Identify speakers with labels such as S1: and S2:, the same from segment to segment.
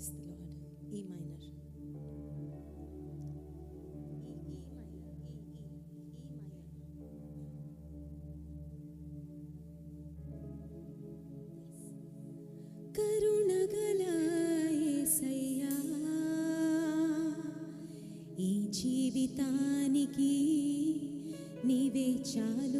S1: Praise the Lord E minor E E minor ఈ ఈ E minor కరుణగల యేసయ్యా ఈ జీవితానికి నీవే చాలునయ్యా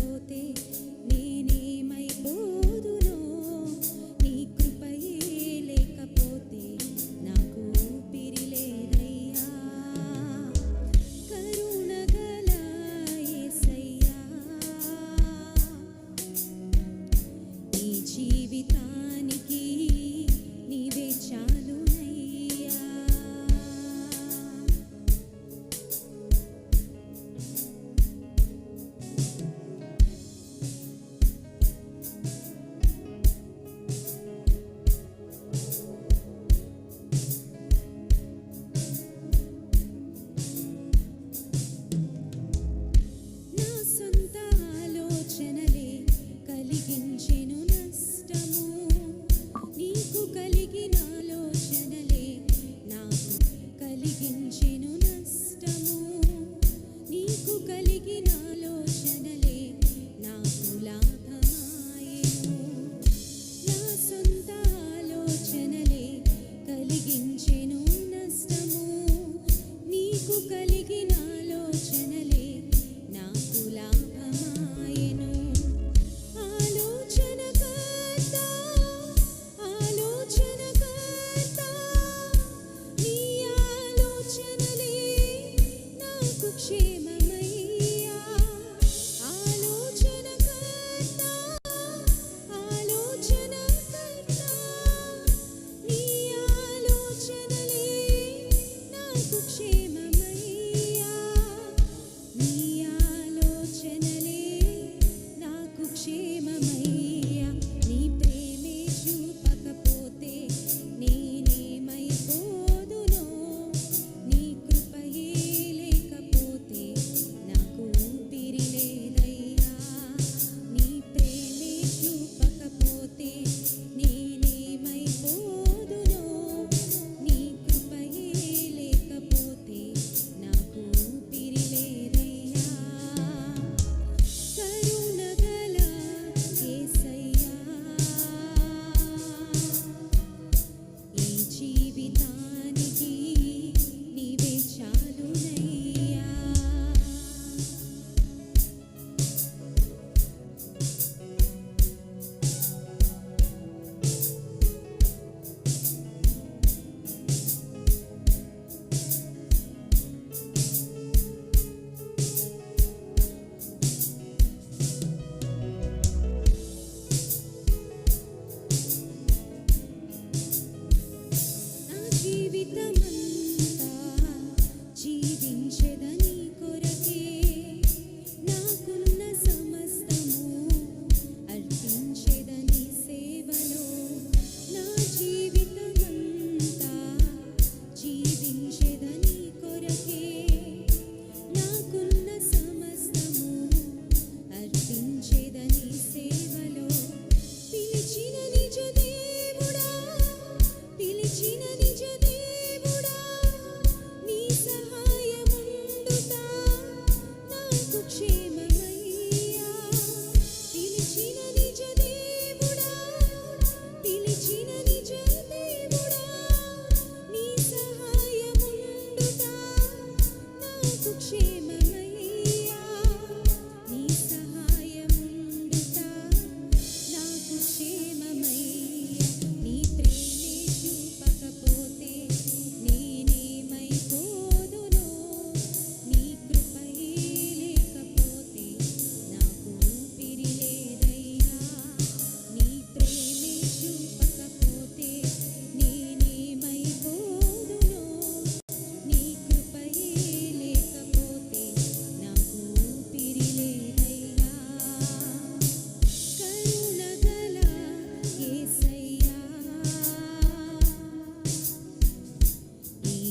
S1: living నిజ దేవుడా నీ సహాయముండుట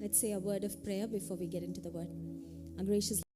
S1: Let's say a word of prayer before we get into the word. Our gracious